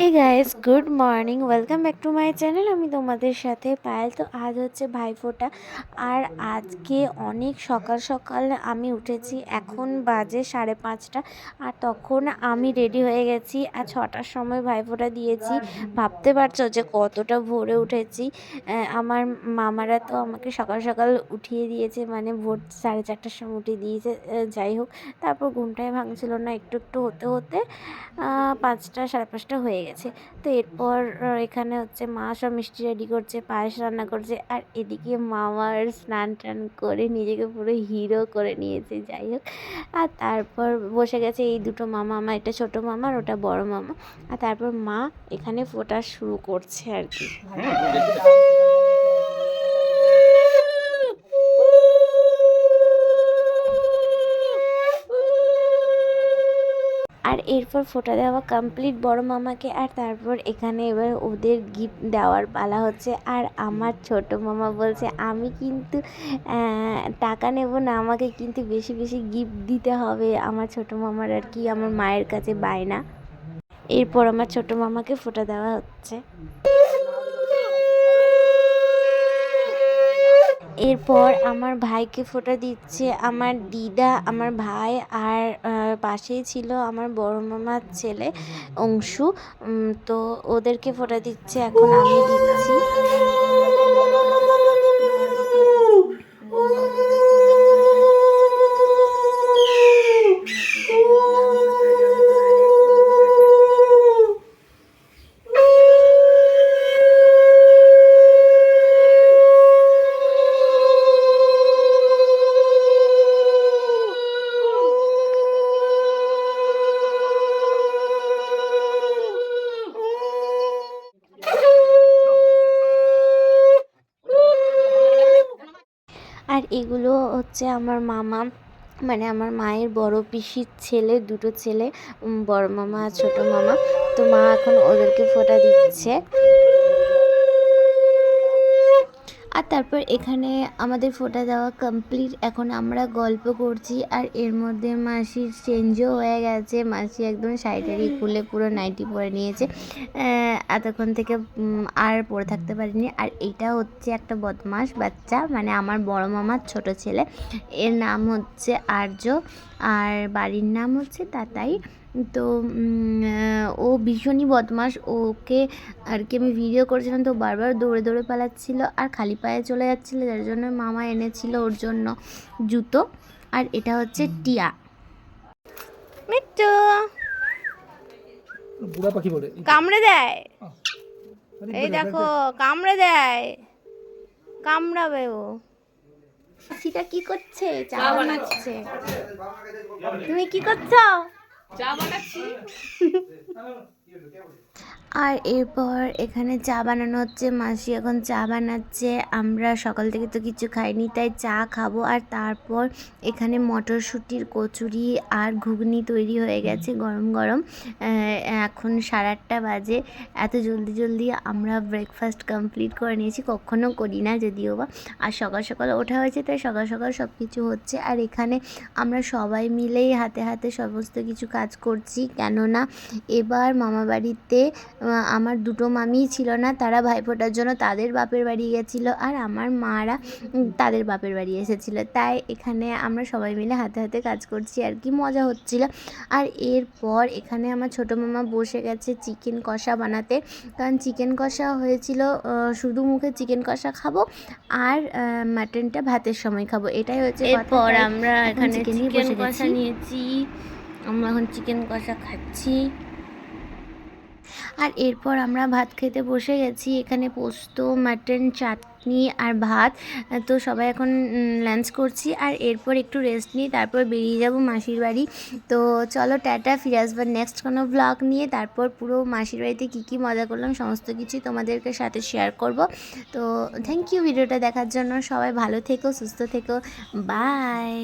Hey guys good morning welcome back to my channel আমি তোমাদের সাথে পায়েল। তো আজ হচ্ছে ভাইফোঁটা। আর আজকে অনেক সকাল সকাল আমি উঠেছি। এখন বাজে সাড়ে পাঁচটা। আর তখন আমি রেডি হয়ে গেছি। আর ছটার সময় ভাইফোঁটা দিয়েছি। ভাবতে পারছ যে কতটা ভোরে উঠেছি। আমার মামারা তো আমাকে সকাল সকাল উঠিয়ে দিয়েছে। মানে ভোর সাড়ে চারটার সময় উঠিয়ে দিয়েছে। যাই হোক, তারপর ঘুমটাই ভাঙছিল না। একটু একটু হতে হতে পাঁচটা, সাড়ে পাঁচটা হয়ে গেছে। তো এরপর এখানে হচ্ছে মা সব মিষ্টি রেডি করছে, পায়েস রান্না করছে, আর এদিকে মামার স্নান টান করে নিজেকে পুরো হিরো করে নিয়েছে, যাই হোক। আর তারপর বসে গেছে এই দুটো মামা, আমার এটা ছোটো মামা আর ওটা বড় মামা। আর তারপর মা এখানে ফোটা শুরু করছে আর কি। আর এরপর ফোটা দেওয়া কমপ্লিট বড় মামাকে আর তারপর এখানে এবার ওদের গিফট দেওয়ার পালা হচ্ছে। আর আমার ছোট মামা বলছে, আমি কিন্তু টাকা নেব না, আমাকে কিন্তু বেশি বেশি গিফট দিতে হবে। আমার ছোট মামার আর কি, আমার মায়ের কাছে বায়না এরপর আমার ছোট মামাকে ফোটা দেওয়া হচ্ছে। এরপর আমার ভাইকে ফোঁটা দিচ্ছে আমার দিদা, আমার ভাই আর আহ, পাশেই ছিল আমার বড় মামার ছেলে অংশু। তো ওদেরকে ফোটা দিচ্ছে এখন আমি দিচ্ছি। আর এগুলো হচ্ছে আমার মামা মানে আমার মায়ের বড় পিসির ছেলে, দুটো ছেলে বড় মামা আর ছোট মামা। তো মা এখন ওদেরকে ফোটা দিচ্ছে। আর তারপর এখানে আমাদের ফোটা দেওয়া কমপ্লিট এখন আমরা গল্প করছি আর এর মধ্যে মাসির চেঞ্জও হয়ে গেছে। মাসি একদম শাড়িটারি খুলে পুরো নাইটি পরে নিয়েছে। এতক্ষণ থেকে আর পরে থাকতে পারিনি। আর এইটা হচ্ছে একটা বদমাস বাচ্চা মানে আমার বড় মামার ছোট ছেলে। এর নাম হচ্ছে আর্য। আর বাড়ির নাম হচ্ছে তাতাই। তো ও ভীষণই বদমাস ওকে আর কি আমি ভিডিও করেছিলাম তো বারবার দৌড়ে দৌড়ে পালাচ্ছিল আর খালি পায়ে চলে যাচ্ছিল যার জন্য মামা এনেছিল ওর জন্য জুতো। আর এটা হচ্ছে টিয়া। মিট্টু। বুড়া পাখি বলে। কামড়ে দেয়। এই দেখো কামড়ে দেয়। কামড়াবে ও। সেটা কি করছে? চা বানাচ্ছে তুমি কি করছ? Já abacaxi. আর এরপর এখানে চা বানানো হচ্ছে, মাসি এখন চা বানাচ্ছে, আমরা সকাল থেকে তো কিছু খাইনি, তাই চা খাব। আর তারপর এখানে মটরশুঁটির কচুরি আর ঘুগনি তৈরি হয়ে গেছে গরম গরম। এখন সাড়ে আটটা বাজে। এত জলদি জলদি আমরা ব্রেকফাস্ট কমপ্লিট করে নিয়েছি, কখনো করি না যদিও বা। আর সকাল সকাল ওঠা হয়েছে, তাই সকাল সকাল সব কিছু হচ্ছে। আর এখানে আমরা সবাই মিলেই হাতে হাতে সমস্ত কিছু কাজ করছি, কেননা এবার মামা বাড়িতে আমার দুটো মামিই ছিল না তারা ভাইফোঁটার জন্য তাদের বাপের বাড়ি গেছিল আর আমার মারা তাদের বাপের বাড়ি এসেছিল। তাই এখানে আমরা সবাই মিলে হাতে হাতে কাজ করছি আর কি মজা হচ্ছিল। আর এরপর এখানে আমার ছোটো মামা বসে গেছে চিকেন কষা বানাতে। কারণ চিকেন কষা হয়েছিল শুধু মুখে চিকেন কষা খাব আর মাটনটা ভাতের সময় খাব। এটাই হচ্ছে এরপর আমরা এখানে চিকেন কষা নিয়েছি। আমরা এখন চিকেন কষা খাচ্ছি। আর এরপর আমরা ভাত খেতে বসে গেছি। এখানে পোস্ত, মাটন, চাটনি আর ভাত। তো সবাই এখন লাঞ্চ করছি। আর এরপর একটু রেস্ট নিই তারপর বেরিয়ে যাব মাসির বাড়ি। তো চলো টাটা, ফিরে আসবার নেক্সট কোনো ব্লগ নিয়ে। তারপর পুরো মাসির বাড়িতে কী কী মজা করলাম সমস্ত কিছুই তোমাদেরকে সাথে শেয়ার করব। তো থ্যাংক ইউ ভিডিওটা দেখার জন্য। সবাই ভালো থেকো, সুস্থ থেকো। বাই